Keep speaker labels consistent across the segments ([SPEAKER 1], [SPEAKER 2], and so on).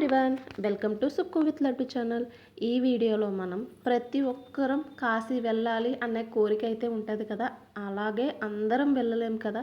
[SPEAKER 1] Everyone welcome to Sukku with Laddu channel ఈ వీడియోలో మనం ప్రతి ఒక్కరం కాశీ వెళ్ళాలి అనే కోరిక అయితే ఉంటుంది కదా? అలాగే అందరం వెళ్ళలేం కదా.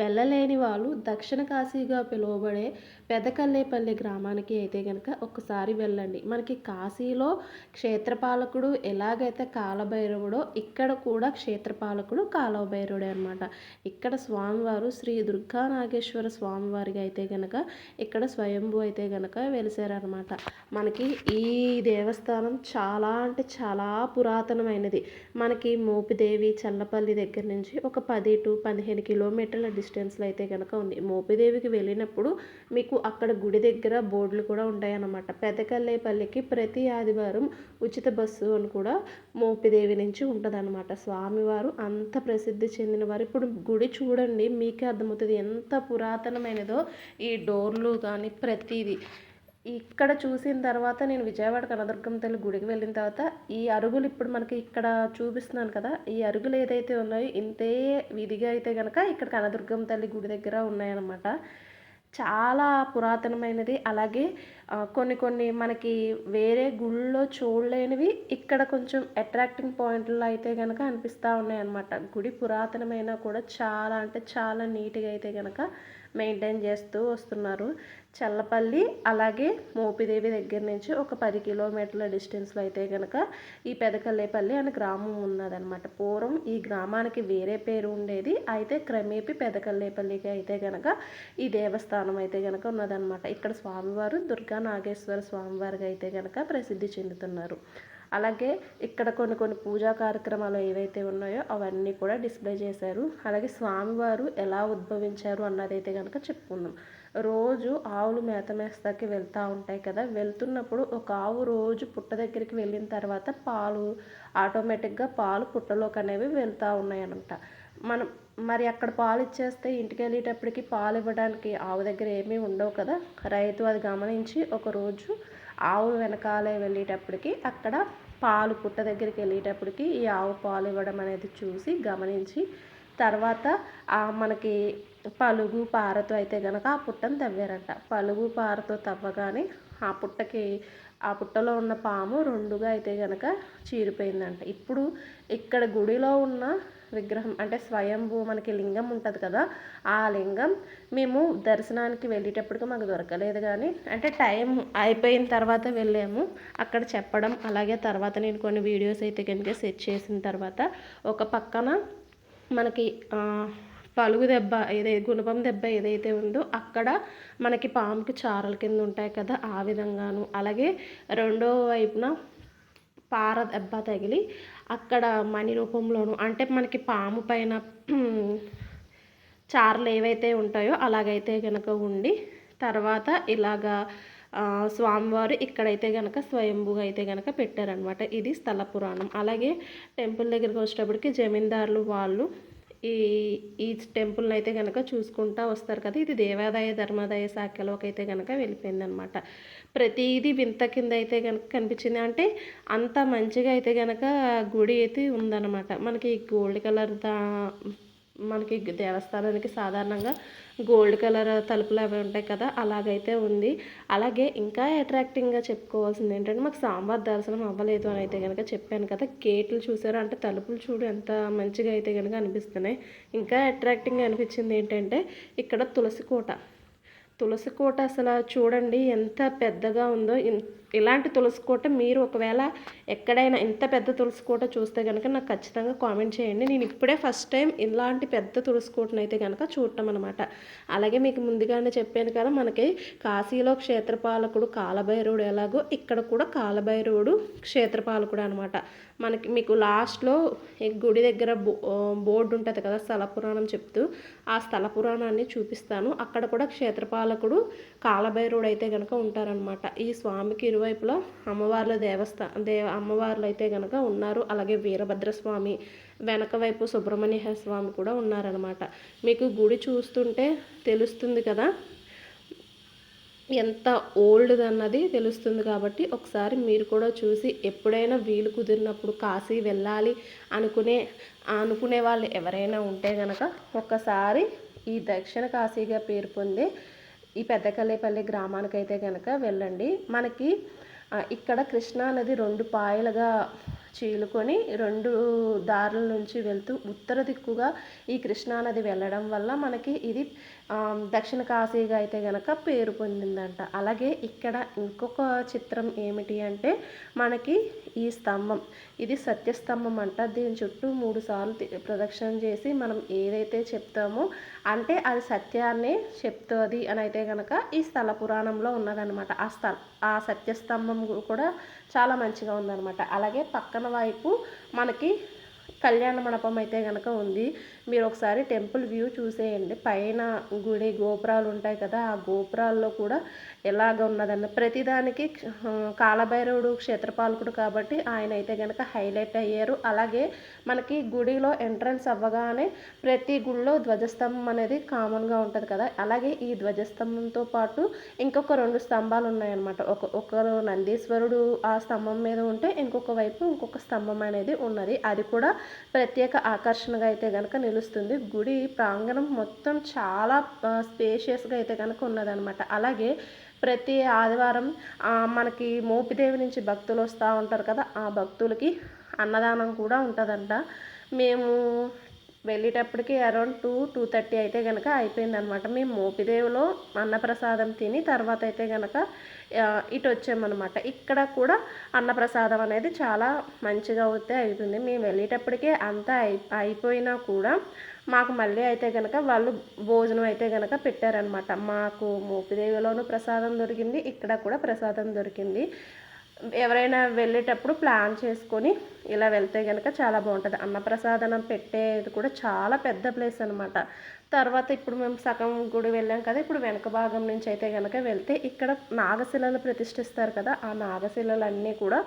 [SPEAKER 1] వెళ్ళలేని వాళ్ళు దక్షిణ కాశీగా పిలువబడే పెదకల్లేపల్లి గ్రామానికి అయితే కనుక ఒకసారి వెళ్ళండి. మనకి కాశీలో క్షేత్రపాలకుడు ఎలాగైతే కాలభైరవుడో ఇక్కడ కూడా క్షేత్రపాలకుడు కాలభైరవుడే అనమాట ఇక్కడ స్వామివారు శ్రీ దుర్గా నాగేశ్వర స్వామివారికి అయితే కనుక ఇక్కడ స్వయంభూ అయితే కనుక వెలిసారనమాట మనకి ఈ దేవస్థానం చాలా అంటే చాలా పురాతనమైనది. మనకి మోపిదేవి చల్లపల్లి దగ్గర నుంచి ఒక పది టు పదిహేను కిలోమీటర్ల డిస్టెన్స్లో అయితే కనుక ఉంది. మోపిదేవికి వెళ్ళినప్పుడు మీకు అక్కడ గుడి దగ్గర బోర్డులు కూడా ఉంటాయన్నమాట. పెదకల్లేపల్లికి ప్రతి ఆదివారం ఉచిత బస్సు అని కూడా మోపిదేవి నుంచి ఉంటుందన్నమాట. స్వామివారు అంత ప్రసిద్ధి చెందిన వారు. ఇప్పుడు గుడి చూడండి మీకే అర్థమవుతుంది ఎంత పురాతనమైనదో. ఈ డోర్లు కానీ ప్రతిదీ ఇక్కడ చూసిన తర్వాత నేను విజయవాడ కనదుర్గం తల్లి గుడికి వెళ్ళిన తర్వాత ఈ అరుగులు ఇప్పుడు మనకి ఇక్కడ చూపిస్తున్నాను కదా ఈ అరుగులు ఏదైతే ఉన్నాయో ఇంతే విధిగా అయితే కనుక ఇక్కడ కనదుర్గం తల్లి గుడి దగ్గర ఉన్నాయన్నమాట. చాలా పురాతనమైనది. అలాగే కొన్ని కొన్ని మనకి వేరే గుళ్ళో చూడలేనివి ఇక్కడ కొంచెం అట్రాక్టింగ్ పాయింట్లు అయితే కనుక అనిపిస్తూ ఉన్నాయన్నమాట. గుడి పురాతనమైన కూడా చాలా అంటే చాలా నీట్గా అయితే కనుక మెయింటైన్ చేస్తూ వస్తున్నారు. చల్లపల్లి అలాగే మోపిదేవి దగ్గర నుంచి ఒక పది కిలోమీటర్ల డిస్టెన్స్లో అయితే కనుక ఈ పెదకల్లేపల్లి అనే గ్రామం ఉన్నదనమాట పూర్వం ఈ గ్రామానికి వేరే పేరు ఉండేది. అయితే క్రమేపీ పెదకల్లేపల్లికి అయితే కనుక ఈ దేవస్థానం అయితే కనుక ఉన్నదనమాట ఇక్కడ స్వామివారు దుర్గా నాగేశ్వర స్వామివారికి అయితే కనుక ప్రసిద్ధి చెందుతున్నారు. అలాగే ఇక్కడ కొన్ని కొన్ని పూజా కార్యక్రమాలు ఏవైతే ఉన్నాయో అవన్నీ కూడా డిస్ప్లే చేశారు. అలాగే స్వామివారు ఎలా ఉద్భవించారు అన్నదైతే కనుక చెప్పుకుందాం. రోజు ఆవులు మేత మేస్తాకి వెళ్తూ ఉంటాయి కదా. వెళ్తున్నప్పుడు ఒక ఆవు రోజు పుట్ట దగ్గరికి వెళ్ళిన తర్వాత పాలు ఆటోమేటిక్గా పాలు పుట్టలోకి అనేవి వెళ్తూ ఉన్నాయన్నమాట. మనం మరి అక్కడ పాలు ఇచ్చేస్తే ఇంటికి వెళ్ళేటప్పటికి పాలు ఇవ్వడానికి ఆవు దగ్గర ఏమీ ఉండవు కదా. రైతు అది గమనించి ఒకరోజు ఆవు వెనకాలే వెళ్ళేటప్పటికి అక్కడ పాలు పుట్ట దగ్గరికి వెళ్ళేటప్పటికి ఈ ఆవు పాలు ఇవ్వడం అనేది చూసి గమనించి తర్వాత మనకి పలుగు పారతో అయితే కనుక ఆ పుట్టను తవ్వారంట. పలుగు పారతో తవ్వగానే ఆ పుట్టకి ఆ పుట్టలో ఉన్న పాము రెండుగా అయితే కనుక చీరిపోయిందంట. ఇప్పుడు ఇక్కడ గుడిలో ఉన్న విగ్రహం అంటే స్వయంభూ మనకి లింగం ఉంటుంది కదా ఆ లింగం మేము దర్శనానికి వెళ్ళేటప్పటికి మాకు దొరకలేదు కానీ అంటే టైం అయిపోయిన తర్వాత వెళ్ళాము. అక్కడ చెప్పడం అలాగే తర్వాత నేను కొన్ని వీడియోస్ అయితే కనుక సెట్ చేసిన తర్వాత ఒక పక్కన మనకి పలుగు దెబ్బ ఏదైతే గుణపం దెబ్బ ఏదైతే ఉందో అక్కడ మనకి పాముకి చారల కింద ఉంటాయి కదా ఆ విధంగాను. అలాగే రెండో వైపున పార దెబ్బ తగిలి అక్కడ మణి రూపంలోను అంటే మనకి పాము పైన చారలు ఏవైతే ఉంటాయో అలాగైతే కనుక ఉండి తర్వాత ఇలాగా స్వామివారు ఇక్కడైతే కనుక స్వయంభూగా అయితే కనుక పెట్టారనమాట ఇది స్థల పురాణం. అలాగే టెంపుల్ దగ్గరికి వచ్చేటప్పటికి జమీందారులు వాళ్ళు ఈ ఈ టెంపుల్ని అయితే కనుక చూసుకుంటా వస్తారు కదా ఇది దేవాదాయ ధర్మాదాయ శాఖలోకి అయితే కనుక వెళ్ళిపోయిందనమాట. ప్రతిదీ వింత కింద అయితే కనుక కనిపించింది. అంటే అంత మంచిగా అయితే కనుక గుడి అయితే ఉందన్నమాట మనకి గోల్డ్ కలర్ దా మనకి దేవస్థానానికి సాధారణంగా గోల్డ్ కలర్ తలుపులు అవి ఉంటాయి కదా అలాగైతే ఉంది. అలాగే ఇంకా అట్రాక్టింగ్గా చెప్పుకోవాల్సింది ఏంటంటే మాకు సాంబార్ దర్శనం అవ్వలేదు అని అయితే కనుక చెప్పాను కదా గేట్లు చూసారు? అంటే తలుపులు చూడు ఎంత మంచిగా అయితే కనుక అనిపిస్తున్నాయి. ఇంకా అట్రాక్టింగ్ అనిపించింది ఏంటంటే ఇక్కడ తులసి కోట. తులసి కోట అసలు చూడండి ఎంత పెద్దగా ఉందో ఇలాంటి తులసి కోట మీరు ఒకవేళ ఎక్కడైనా ఇంత పెద్ద తులసి కోట చూస్తే కనుక నాకు ఖచ్చితంగా కామెంట్ చేయండి. నేను ఇప్పుడే ఫస్ట్ టైం ఇలాంటి పెద్ద తులసి కోటను అయితే కనుక చూడటం అనమాట అలాగే మీకు ముందుగానే చెప్పాను కదా మనకి కాశీలో క్షేత్రపాలకుడు కాలభైరవుడు ఎలాగో ఇక్కడ కూడా కాలభైరవుడు క్షేత్రపాలకుడు అనమాట మనకి మీకు లాస్ట్లో గుడి దగ్గర బో బోర్డు ఉంటుంది కదా స్థల పురాణం చెప్తూ ఆ స్థల పురాణాన్ని చూపిస్తాను. అక్కడ కూడా క్షేత్రపాలకుడు కాలభైరవుడు అయితే కనుక ఉంటారనమాట ఈ స్వామికి ఇరువై ఇరువైపులా అమ్మవార్ల దేవస్థా దేవ అమ్మవార్లు అయితే కనుక ఉన్నారు. అలాగే వీరభద్రస్వామి వెనక వైపు సుబ్రహ్మణ్య స్వామి కూడా ఉన్నారనమాట మీకు గుడి చూస్తుంటే తెలుస్తుంది కదా ఎంత ఓల్డ్ అన్నది తెలుస్తుంది కాబట్టి ఒకసారి మీరు కూడా చూసి ఎప్పుడైనా వీలు కుదిరినప్పుడు కాశీ వెళ్ళాలి అనుకునే అనుకునే వాళ్ళు ఎవరైనా ఉంటే కనుక ఒక్కసారి ఈ దక్షిణ కాశీగా పేరు పొందే ఈ పెద్దకల్లేపల్లి గ్రామానికైతే కనుక వెళ్ళండి. మనకి ఇక్కడ కృష్ణా నది రెండు పాయలుగా చీలుకొని రెండు దారుల నుంచి వెళ్తూ ఉత్తర దిక్కుగా ఈ కృష్ణానది వెళ్ళడం వల్ల మనకి ఇది దక్షిణ కాశీగా అయితే గనక పేరు పొందిందంట. అలాగే ఇక్కడ ఇంకొక చిత్రం ఏమిటి అంటే మనకి ఈ స్తంభం. ఇది సత్యస్తంభం అంట. దీని చుట్టూ మూడు సార్లు తి- ప్రదక్షిణ చేసి మనం ఏదైతే చెప్తామో అంటే అది సత్యాన్ని చెప్తుంది అని అయితే కనుక ఈ స్థల పురాణంలో ఉన్నదనమాట ఆ స్థల ఆ సత్యస్తంభం కూడా చాలా మంచిగా ఉందన్నమాట. అలాగే పక్కన వైపు మనకి కళ్యాణ మండపం అయితే కనుక ఉంది. మీరు ఒకసారి టెంపుల్ వ్యూ చూసేయండి. పైన గుడి గోపురాలు ఉంటాయి కదా ఆ గోపురాల్లో కూడా ఎలాగ ఉన్నదన్న ప్రతిదానికి కాలభైరవుడు క్షేత్రపాలకుడు కాబట్టి ఆయన అయితే కనుక హైలైట్ అయ్యారు. అలాగే మనకి గుడిలో ఎంట్రన్స్ అవ్వగానే ప్రతి గుడిలో ధ్వజస్తంభం అనేది కామన్గా ఉంటుంది కదా. అలాగే ఈ ధ్వజస్తంభంతో పాటు ఇంకొక రెండు స్తంభాలు ఉన్నాయన్నమాట. ఒక ఒకరు నందీశ్వరుడు ఆ స్తంభం మీద ఉంటే ఇంకొక వైపు ఇంకొక స్తంభం అనేది ఉన్నది. అది కూడా ప్రత్యేక ఆకర్షణగా అయితే కనుక నిలుస్తుంది. గుడి ప్రాంగణం మొత్తం చాలా స్పేషియస్గా అయితే కనుక ఉన్నదనమాట అలాగే ప్రతి ఆదివారం మనకి మోపిదేవి నుంచి భక్తులు వస్తూ ఉంటారు కదా. ఆ భక్తులకి అన్నదానం కూడా ఉంటుందంట. మేము వెళ్ళేటప్పటికి అరౌండ్ టూ టూ థర్టీ అయితే కనుక అయిపోయింది అనమాట మేము మోపిదేవిలో అన్నప్రసాదం తిని తర్వాత అయితే కనుక ఇటు వచ్చామన్నమాట. ఇక్కడ కూడా అన్నప్రసాదం అనేది చాలా మంచిగా అయితే అవుతుంది మేము వెళ్ళేటప్పటికే అంతా అయి అయిపోయినా కూడా మాకు మళ్ళీ అయితే కనుక వాళ్ళు భోజనం అయితే కనుక పెట్టారనమాట మాకు మోపిదేవిలోనూ ప్రసాదం దొరికింది ఇక్కడ కూడా ప్రసాదం దొరికింది. ఎవరైనా వెళ్ళేటప్పుడు ప్లాన్ చేసుకొని ఇలా వెళ్తే కనుక చాలా బాగుంటుంది. అన్నప్రసాదనం పెట్టేది కూడా చాలా పెద్ద ప్లేస్ అనమాట తర్వాత ఇప్పుడు మేము సగం గుడి వెళ్ళాం కదా ఇప్పుడు వెనక భాగం నుంచి అయితే కనుక వెళ్తే ఇక్కడ నాగశిలలు ప్రతిష్ఠిస్తారు కదా ఆ నాగశిలలన్నీ కూడా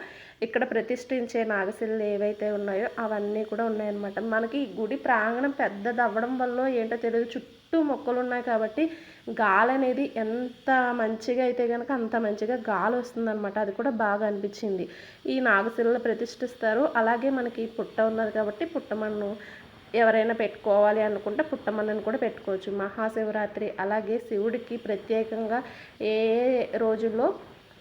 [SPEAKER 1] ఇక్కడ ప్రతిష్ఠించే నాగశిలలు ఏవైతే ఉన్నాయో అవన్నీ కూడా ఉన్నాయన్నమాట. మనకి గుడి ప్రాంగణం పెద్దది అవ్వడం వల్ల ఏంటో తెలియదు చుట్టూ చుట్టూ మొక్కలు ఉన్నాయి కాబట్టి గాలి అనేది ఎంత మంచిగా అయితే కనుక అంత మంచిగా గాలి వస్తుందన్నమాట అది కూడా బాగా అనిపించింది. ఈ నాగశిలలో ప్రతిష్ఠిస్తారు. అలాగే మనకి పుట్ట ఉన్నది కాబట్టి పుట్టమన్ను ఎవరైనా పెట్టుకోవాలి అనుకుంటే పుట్టమన్నను కూడా పెట్టుకోవచ్చు. మహాశివరాత్రి అలాగే శివుడికి ప్రత్యేకంగా ఏ రోజుల్లో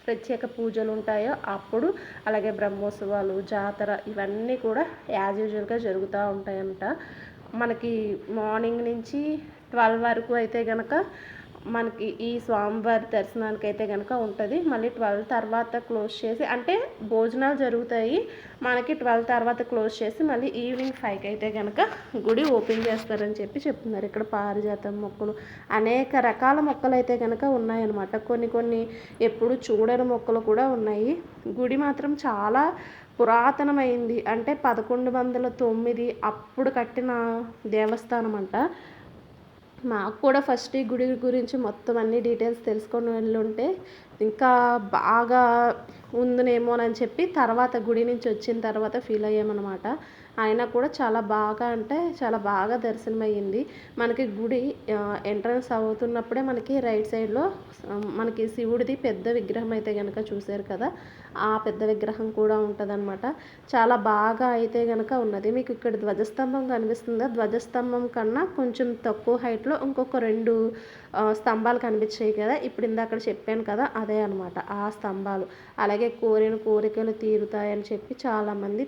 [SPEAKER 1] ప్రత్యేక పూజలు ఉంటాయో అప్పుడు అలాగే బ్రహ్మోత్సవాలు జాతర ఇవన్నీ కూడా యాజ్ యూజువల్గా జరుగుతూ ఉంటాయంట. మనకి మార్నింగ్ నుంచి ట్వెల్వ్ వరకు అయితే కనుక మనకి ఈ స్వామివారి దర్శనానికి అయితే కనుక ఉంటుంది. మళ్ళీ ట్వెల్వ్ తర్వాత క్లోజ్ చేసి అంటే భోజనాలు జరుగుతాయి. మనకి ట్వెల్వ్ తర్వాత క్లోజ్ చేసి మళ్ళీ ఈవినింగ్ ఫైవ్కి అయితే కనుక గుడి ఓపెన్ చేస్తారని చెప్పి చెప్తున్నారు. ఇక్కడ పారిజాతం మొక్కలు అనేక రకాల మొక్కలు అయితే కనుక ఉన్నాయన్నమాట. కొన్ని కొన్ని ఎప్పుడు చూడని మొక్కలు కూడా ఉన్నాయి. గుడి మాత్రం చాలా పురాతనమైంది. అంటే పదకొండు వందల తొమ్మిది అప్పుడు కట్టిన దేవస్థానం అంట మాకు కూడా ఫస్ట్ ఈ గుడి గురించి మొత్తం అన్ని డీటెయిల్స్ తెలుసుకొని వెళ్ళుంటే ఇంకా బాగా ఉందనేమోనని చెప్పి తర్వాత గుడి నుంచి వచ్చిన తర్వాత ఫీల్ అయ్యామన్నమాట. అయినా కూడా చాలా బాగా అంటే చాలా బాగా దర్శనమయ్యింది. మనకి గుడి ఎంట్రన్స్ అవుతున్నప్పుడే మనకి రైట్ సైడ్లో మనకి శివుడిది పెద్ద విగ్రహం అయితే కనుక చూశారు కదా ఆ పెద్ద విగ్రహం కూడా ఉంటుందన్నమాట. చాలా బాగా అయితే కనుక ఉన్నది. మీకు ఇక్కడ ధ్వజస్తంభం కనిపిస్తుందా? ధ్వజస్తంభం కన్నా కొంచెం తక్కువ హైట్లో ఇంకొక రెండు స్తంభాలు కనిపించాయి కదా ఇప్పుడు ఇందాక చెప్పాను కదా అదే అనమాట ఆ స్తంభాలు. అలాగే కోరిన కోరికలు తీరుతాయని చెప్పి చాలామంది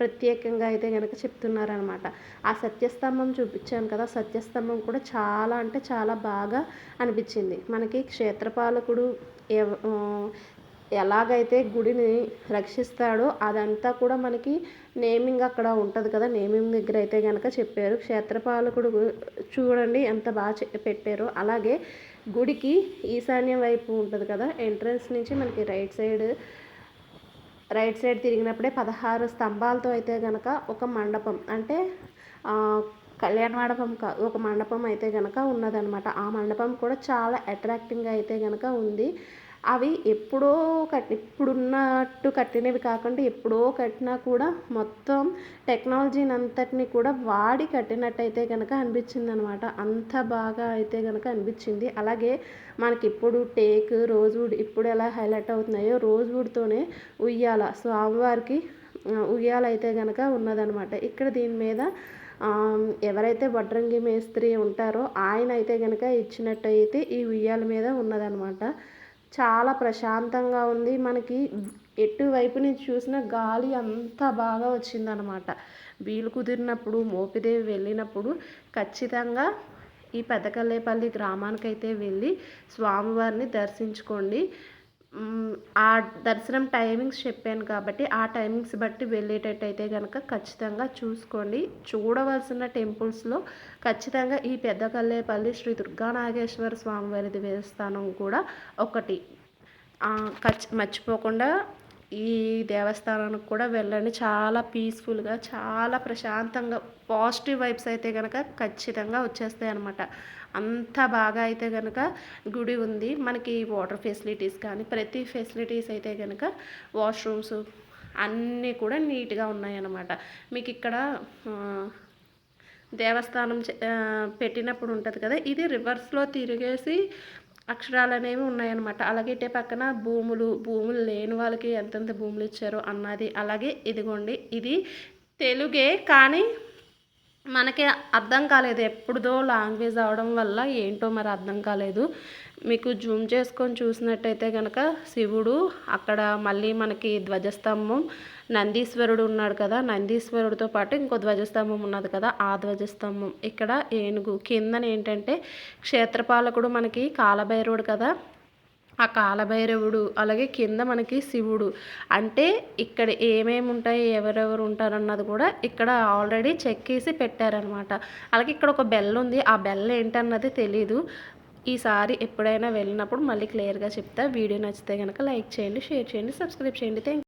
[SPEAKER 1] ప్రత్యేకంగా అయితే కనుక చెప్తున్నారనమాట. ఆ సత్యస్తంభం చూపించాను కదా సత్యస్తంభం కూడా చాలా అంటే చాలా బాగా అనిపించింది. మనకి క్షేత్రపాలకుడు ఎవ- ఎలాగైతే గుడిని రక్షిస్తాడో అదంతా కూడా మనకి నేమింగ్ అక్కడ ఉంటుంది కదా నేమింగ్ దగ్గర అయితే కనుక చెప్పారు. క్షేత్రపాలకుడు చూడండి ఎంత బాగా చె- పెట్టారో. అలాగే గుడికి ఈశాన్యం వైపు ఉంటుంది కదా ఎంట్రన్స్ నుంచి మనకి రైట్ సైడ్ రైట్ సైడ్ తిరిగినప్పుడే పదహారు స్తంభాలతో అయితే గనక ఒక మండపం అంటే కళ్యాణ మండపం కా ఒక మండపం అయితే గనక ఉన్నదనమాట ఆ మండపం కూడా చాలా అట్రాక్టింగ్గా అయితే గనక ఉంది. అవి ఎప్పుడో కట్టి ఇప్పుడున్నట్టు కట్టినవి కాకుండా ఎప్పుడో కట్టినా కూడా మొత్తం టెక్నాలజీని అంతటిని కూడా వాడి కట్టినట్టయితే కనుక అనిపించింది అనమాట అంత బాగా అయితే కనుక అనిపించింది. అలాగే మనకి ఇప్పుడు టేక్ రోజువుడ్ ఇప్పుడు ఎలా హైలైట్ అవుతున్నాయో రోజువుడ్తోనే ఉయ్యాల. స్వామివారికి ఉయ్యాల అయితే కనుక ఉన్నదనమాట. ఇక్కడ దీని మీద ఎవరైతే వడ్రంగి మేస్త్రి ఉంటారో ఆయన అయితే కనుక ఇచ్చినట్టయితే ఈ ఉయ్యాల మీద ఉన్నదనమాట. చాలా ప్రశాంతంగా ఉంది. మనకి ఎటువైపు నుంచి చూసిన గాలి అంత బాగా వచ్చిందనమాట. వీలు కుదిరినప్పుడు మోపిదేవి వెళ్ళినప్పుడు ఖచ్చితంగా ఈ పెద్దకల్లేపల్లి గ్రామానికైతే వెళ్ళి స్వామివారిని దర్శించుకోండి. ఆ దర్శనం టైమింగ్స్ చెప్పాను కాబట్టి ఆ టైమింగ్స్ బట్టి వెళ్ళేటట్టయితే కనుక ఖచ్చితంగా చూసుకోండి. చూడవలసిన టెంపుల్స్లో ఖచ్చితంగా ఈ పెద్దకల్లేపల్లి శ్రీ దుర్గానాగేశ్వర స్వామివారి దేవస్థానం కూడా ఒకటి. ఖచ్చి మర్చిపోకుండా ఈ దేవస్థానానికి కూడా వెళ్ళండి. చాలా పీస్ఫుల్గా చాలా ప్రశాంతంగా పాజిటివ్ వైబ్స్ అయితే కనుక ఖచ్చితంగా వచ్చేస్తాయి అనమాట అంత బాగా అయితే కనుక గుడి ఉంది. మనకి వాటర్ ఫెసిలిటీస్ కానీ ప్రతి ఫెసిలిటీస్ అయితే కనుక వాష్రూమ్స్ అన్నీ కూడా నీట్గా ఉన్నాయన్నమాట మీకు ఇక్కడ దేవస్థానం చే- పెట్టినప్పుడు ఉంటుంది కదా ఇది రివర్స్లో తిరిగేసి అక్షరాలు అనేవి ఉన్నాయన్నమాట. అలాగే ఇటే పక్కన భూములు భూములు లేని వాళ్ళకి ఎంతెంత భూములు ఇచ్చారో అన్నది. అలాగే ఇదిగోండి ఇది తెలుగే కానీ మనకి అర్థం కాలేదు ఎప్పుడుదో లాంగ్వేజ్ అవడం వల్ల ఏంటో మరి అర్థం కాలేదు. మీకు జూమ్ చేసుకొని చూసినట్టయితే కనుక శివుడు అక్కడ మళ్ళీ మనకి ధ్వజస్తంభం నందీశ్వరుడు ఉన్నాడు కదా నందీశ్వరుడితో పాటు ఇంకో ధ్వజస్తంభం ఉన్నది కదా ఆ ధ్వజస్తంభం. ఇక్కడ ఏనుగు కిందన ఏంటంటే క్షేత్రపాలకుడు మనకి కాలభైరవుడు కదా. ఆ కాలభైరవుడు అలాగే కింద మనకి శివుడు. అంటే ఇక్కడ ఏమేమి ఉంటాయి ఎవరెవరు ఉంటారన్నది కూడా ఇక్కడ ఆల్రెడీ చెక్కేసి పెట్టారనమాట అలాగే ఇక్కడ ఒక బెల్ ఉంది ఆ బెల్ ఏంటన్నది తెలీదు. ఈసారి ఎప్పుడైనా వెళ్ళినప్పుడు మళ్ళీ క్లియర్గా చెప్తా. వీడియో నచ్చితే కనుక లైక్ చేయండి షేర్ చేయండి సబ్స్క్రైబ్ చేయండి. థ్యాంక్